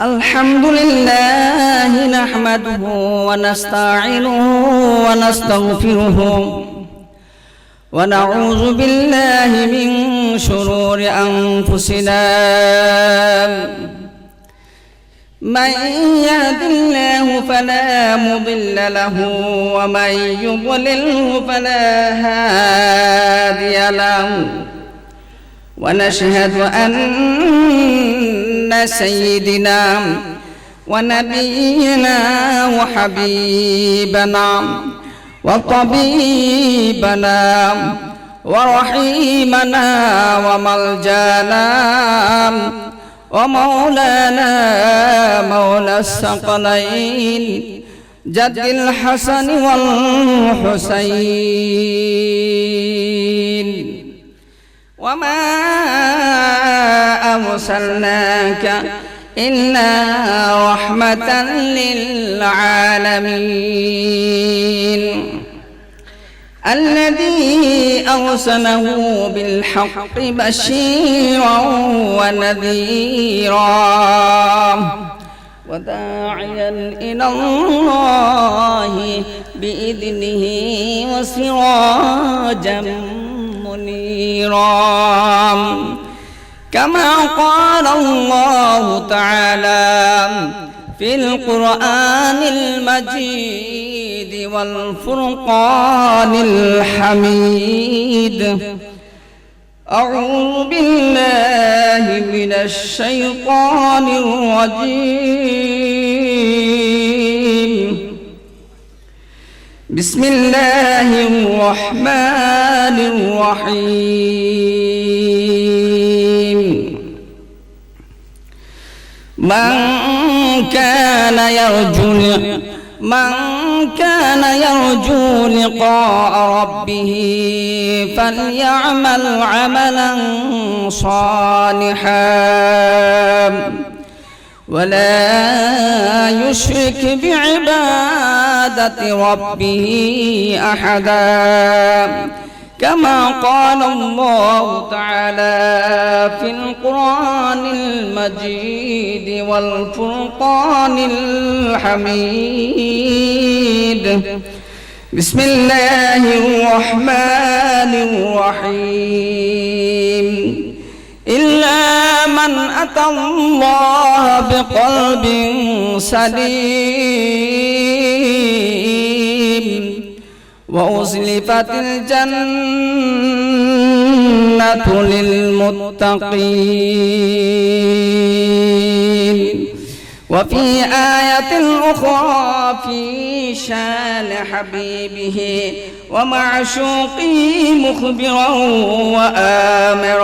الحمد لله نحمده ونستعينه ونستغفره ونعوذ بالله من شرور أنفسنا. من يهد الله فلا مضل له ومن يضلله فلا هادي له. ونشهد أن سيدنا ونبينا وحبيبنا وطبيبنا ورحيمنا وملجانا ومولانا مولى الثقلين جد الحسن والحسين. وما أرسلناك إلا رحمة للعالمين الذي أرسله بالحق بشيرا ونذيرا وداعيا إلى الله بإذنه وسراجا منيرا كما قال الله تعالى في القرآن المجيد والفرقان الحميد. أعوذ بالله من الشيطان الرجيم. بسم الله الرحمن الرحيم. من كان يرجو من كان يرجو لقاء ربه فليعمل عملا صالحا. ولا يشرك بعبادة ربه أحدا كما قال الله تعالى في القرآن المجيد والفرقان الحميد. بسم الله الرحمن الرحيم. أتى الله بقلب سليم وأزلفت الجنة للمتقين وفي آية أخرى في شان حبيبه ومعشوقه مخبرا وآمرا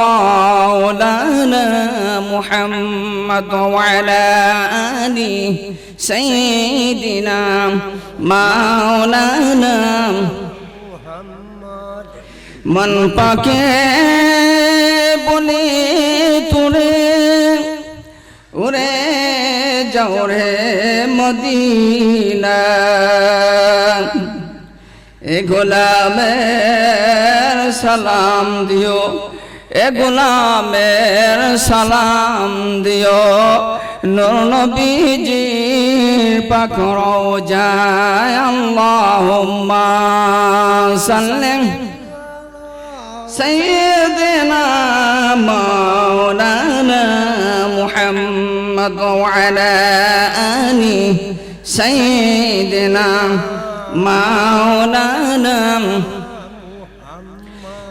مولانا محمد وعلى آله سيدنا مولانا মন পাকে বলি তুরে উরে যাও রে মদিনা এ গোলামের সালাম দিও এ গোলামের সালাম দিও। নূর নবীজির পাকড়ো যায় আল্লাহুম্মা সাল্লি। সাইয়্যিদিনা মাওলানা মুহাম্মদ ওয়া আলা আলি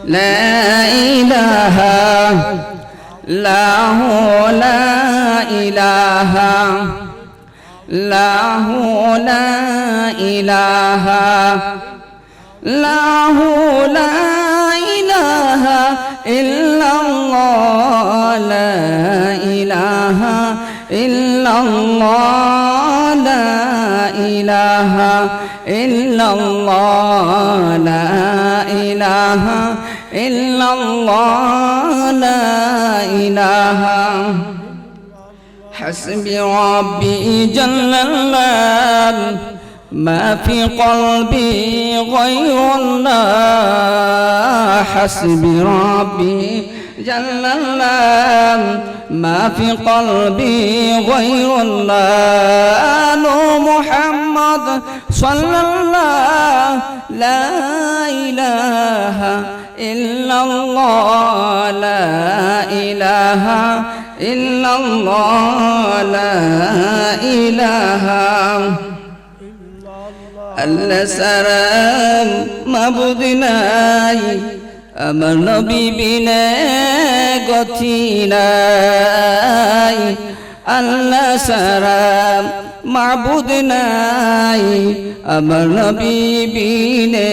لا إله لا هو لا إله لا هو لا إله لا هو لا إله إلا الله لا إله إلا الله لا إله إلا الله لا إله إلا الله لا إله. حسبي ربي جل الله. ما في قلبي غير الله. حسبي ربي جل الله. ما في قلبي غير الله. محمد صلى الله. لا إله. ইল্লাল্লাহ আমার নবী গথি নাই। আল্লাহ সারাম মাবুদ নাই আমার নবী বিনে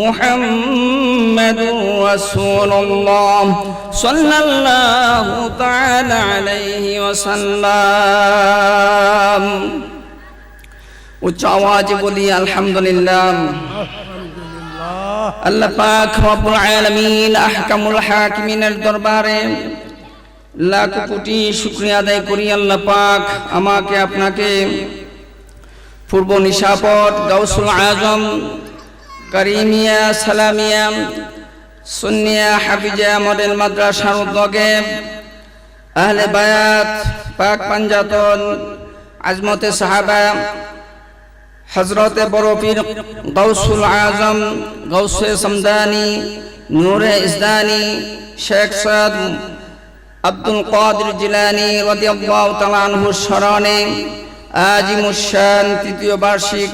মুহাম্মাদুর রাসূলুল্লাহ সাল্লাল্লাহু তাআলা আলাইহি ওয়াসাল্লাম। উচ্চ আওয়াজে বলি আলহামদুলিল্লাহ। আল্লাহ পাক রব্বুল আলামিন আহকামুল হাকিমিনের দরবারে লাখ কোটি শুকরিয়া আদায় করি আল্লাহ পাক আমাকে আপনাকে পূর্ব নিশাপট গাউসুল আজম করিমিয়া, সালামিয়া, সুন্নিয়া হাফিজা মডেল মাদ্রাসার উদ্যোগে আহলে বায়াত, পাক পাঞ্জাতন, আজমতে সাহাবা হজরতে বরফির গৌসুল আজম গৌসে সমদানি, নূরে ইসদানি, শেখ সৈয়দ আব্দুল কাদের জিলানি রাদিয়াল্লাহু তাআলা আনহুর স্মরণে আজিমুশান তৃতীয় বার্ষিক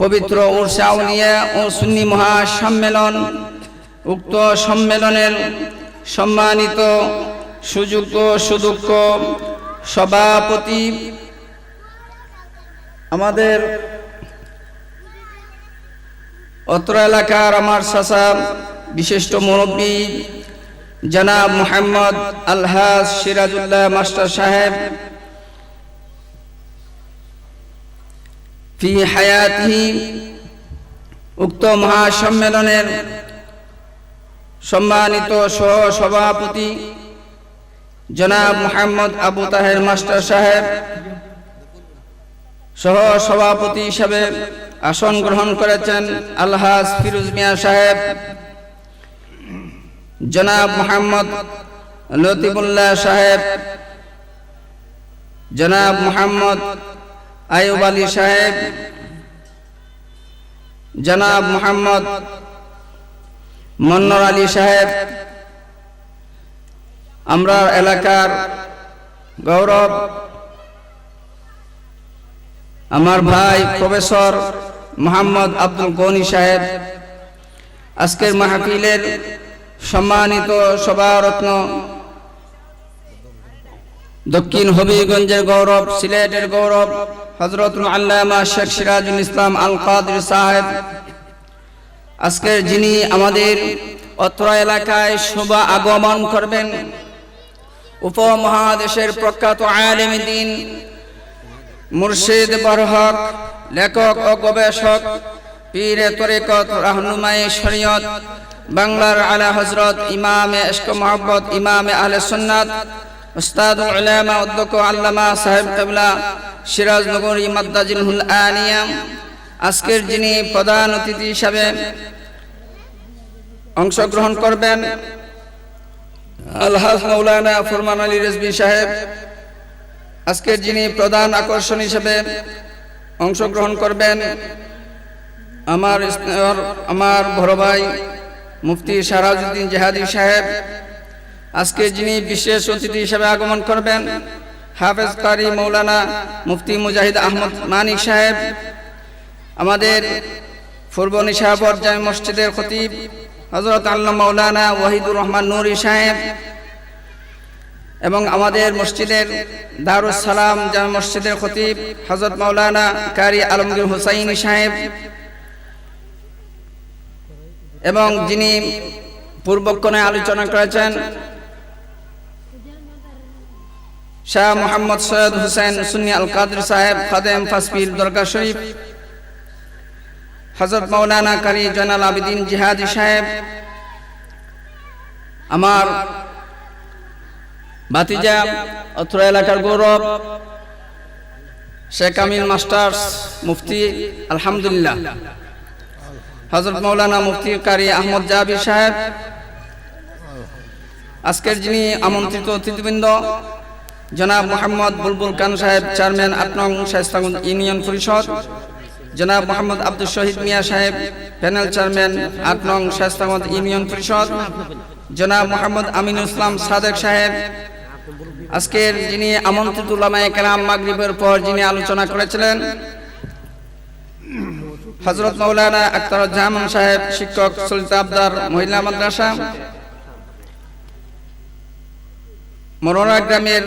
পবিত্র উরসে আউলিয়া ও সুন্নি মহাসম্মেলন। উক্ত সম্মেলনের সম্মানিত, সুযুক্ত, সুদক্ষ সভাপতি আমাদের অত্র এলাকার আমার চাচা, বিশিষ্ট মুরব্বী জনাব মোহাম্মদ আলহাজ সিরাজুল্লাহ মাস্টার সাহেব ফি হায়াতি উক্ত মহাসম্মেলনের সম্মানিত সহ সভাপতি জনাব মোহাম্মদ আবু তাহের মাস্টার সাহেব সহ সভাপতি হিসাবে আসন গ্রহণ করেছেন আলহাজ ফিরুজ মিয়া সাহেব, জনাব মোহাম্মদ লতিফুল্লাহ সাহেব, জনাব মোহাম্মদ আয়ুব আলী সাহেব, জনাব মোহাম্মদ মন্নর আলী সাহেব, আমরা এলাকার গৌরব, আমার ভাই প্রফেসর মোহাম্মদ আব্দুল গনি সাহেব, আজকের মাহফিলের সম্মানিত সভারত্ন দক্ষিণ হবিগঞ্জের গৌরব, সিলেটের গৌরব আল্লামা শেখ সিরাজুল ইসলাম আল সাহেব যিনি আমাদের এলাকায় শুভ আগমন করবেন, উপমহাদেশের প্রখ্যাত আলেম দিন মুর্শিদ বরহক, লেখক ও গবেষক, পীরে তরিকত রাহনুমাই শরীয়ত, বাংলার আলা হজরত ইমামে ইশক মোহাম্মদ ইমামে আহলে সুন্নাত উস্তাদুল উলামা আল্লামা সাহেব কাবলা, সিরাজনগরী মাদ্দাজিল হুল আনিয়া। আজকের যিনি প্রধান অতিথি হিসাবে অংশগ্রহণ করবেন আলহাজ মৌলানা ফরমান আলী রেজবি সাহেব। আজকের যিনি প্রধান আকর্ষণ হিসেবে অংশগ্রহণ করবেন আমার আমার বড় ভাই মুফতি সারাজউদ্দিন জেহাদি সাহেব। আজকে যিনি বিশেষ অতিথি হিসেবে আগমন করবেন, হাফেজ কারি মৌলানা মুফতি মুজাহিদ আহমদ মানিক সাহেব, আমাদের পূর্ব নিশাবর জামি মসজিদের খতিব হজরত আল্লাহ মৌলানা ওয়াহিদুর রহমান নুরি সাহেব এবং আমাদের মসজিদের দারুস সালাম জামা মসজিদের খতিব হজরত মৌলানা কারি আলমগীর হুসাইন সাহেব এবং যিনি পূর্বক্ষণে আলোচনা করেছেন শাহ মোহাম্মদ সৈয়দ হুসেন সুন্নি আল কাদের সাহেব খাদেম ফাসপির দরগা শরীফ। হজরত মৌলানা কারি জয়নাল আবিদিন জিহাদি সাহেব। আমার ভাতিজা, অত্র এলাকার গৌরব। শেখ আমিন মাস্টার্স মুফতি, আলহামদুলিল্লাহ। হজরত মৌলানা মুফতি কারি আহমদ জাহাবির সাহেব। আজকের যিনি আমন্ত্রিত অতিথিবৃন্দ জনাব মোহাম্মদ বুলবুল খান সাহেব, চেয়ারম্যান আট নং ইউনিয়ন পরিষদ। জনাব মোহাম্মদ আব্দুল শহীদ মিয়া সাহেব, প্যানেল চেয়ারম্যান আট নং ইউনিয়ন পরিষদ। জনাব মোহাম্মদ আমিনুল ইসলাম সাদেক সাহেব, আজকের যিনি আমন্ত্রিত উলামায়ে কেরাম মাগরিবের পর যিনি আলোচনা করেছিলেন হজরত মৌলানা আক্তার জাহামান সাহেব, শিক্ষক সুলতা আবদার মহিলা মাদ্রাসা। মনোরা গ্রামের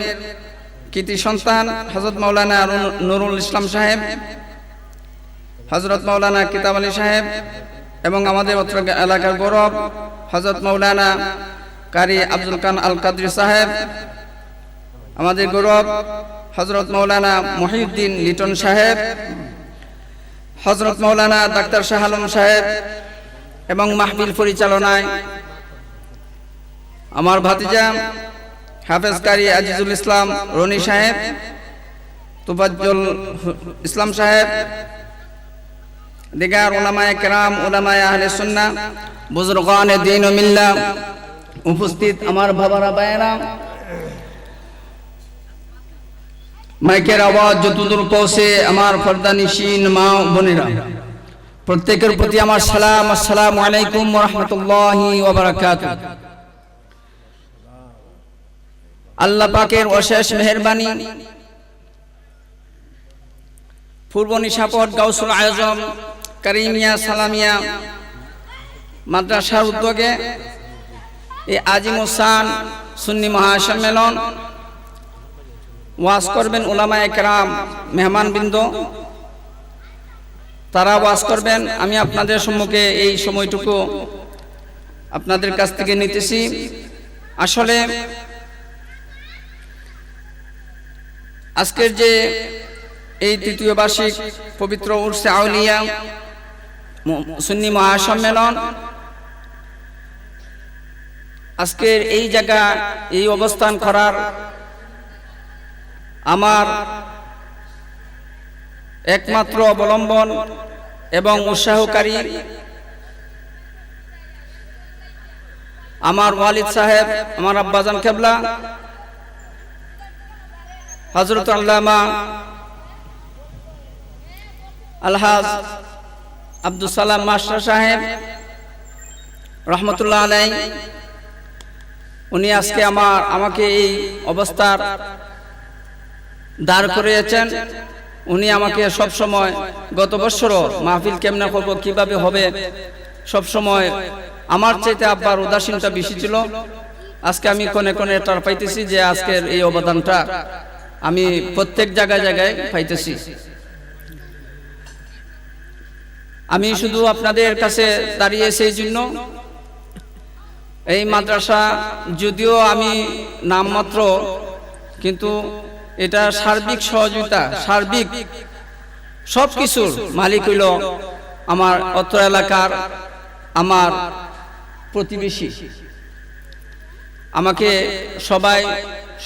কৃতি সন্তান হজরত মৌলানা নুরুল ইসলাম সাহেব হজরত মৌলানা কিতাব আলী সাহেব এবং আমাদের অত্র এলাকার গৌরব হজরত মৌলানা কারি আব্দুল খান আল কাদরি সাহেব, আমাদের গৌরব হজরত মৌলানা মহিউদ্দিন লিটন সাহেব হজরত মৌলানা ডাক্তার শাহ আলম সাহেব এবং মাহবিল পরিচালনায় আমার ভাতিজা হাফেজ কারি আজিজুল ইসলাম রনি সাহেব তুফাজ্জল হু- ইসলাম সাহেব দিগার ওলামায়ে কেরাম ওলামায়ে আহলে সুন্নাহ বুজুর্গান দিন ও মিল্লা উপস্থিত আমার বাবারা বায়েরা মাইকের আওয়াজ যতদূর পৌঁছে আমার ফর্দানিসীন মা ও বোনেরা প্রত্যেকের প্রতি আমার সালাম আসসালামু আলাইকুম ওয়া রাহমাতুল্লাহি ওয়া বারাকাতুহু আল্লাহ পাকের অশেষ মেহেরবানি। পূর্ব নিশাপট গাউসুল আজম, কারিমিয়া, সালামিয়া মাদ্রাসার উদ্যোগে এই আজিমুসান সুন্নি মহাসম্মেলন ওয়াজ করবেন ওলামা একরাম মেহমানবৃন্দ। তারা ওয়াজ করবেন। আমি আপনাদের সম্মুখে এই সময়টুকু আপনাদের কাছ থেকে নিতেছি। আসলে আজকের যে এই তৃতীয় বার্ষিক পবিত্র উর্সে আউলিয়া সুন্নি মহাসম্মেলন, আজকের এই জায়গা, এই অবস্থান করার আমার একমাত্র অবলম্বন এবং উৎসাহকারী আমার ওয়ালিদ সাহেব, আমার আব্বাজান কেবলা হজরত আল্লামা আলহাজ আব্দুল সালাম মাস্টার সাহেব রহমতুল্লাহ আলাই উনি আজকে আমার, আমাকে এই অবস্থার দাঁড় করিয়েছেন। উনি আমাকে সব সময় গত বছরও মাহফিল কেমনে করব, কীভাবে হবে সব সময় আমার চাইতে আব্বার উদাসীনতা বেশি ছিল। আজকে আমি কোনে কোনে টার পাইতেছি যে আজকের এই অবদানটা আমি প্রত্যেক জায়গায় জায়গায় পাইতেছি। আমি শুধু আপনাদের কাছে দাঁড়িয়ে সেই জন্য এই মাদ্রাসা, যদিও আমি নামমাত্র, কিন্তু এটা সার্বিক সহযোগিতা, সার্বিক সব কিছুর মালিক হইল আমার অত্র এলাকার আমার প্রতিবেশী। আমাকে সবাই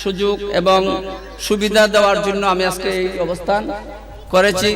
সুযোগ এবং সুবিধা দেওয়ার জন্য আমি আজকে এই অবস্থান করেছি।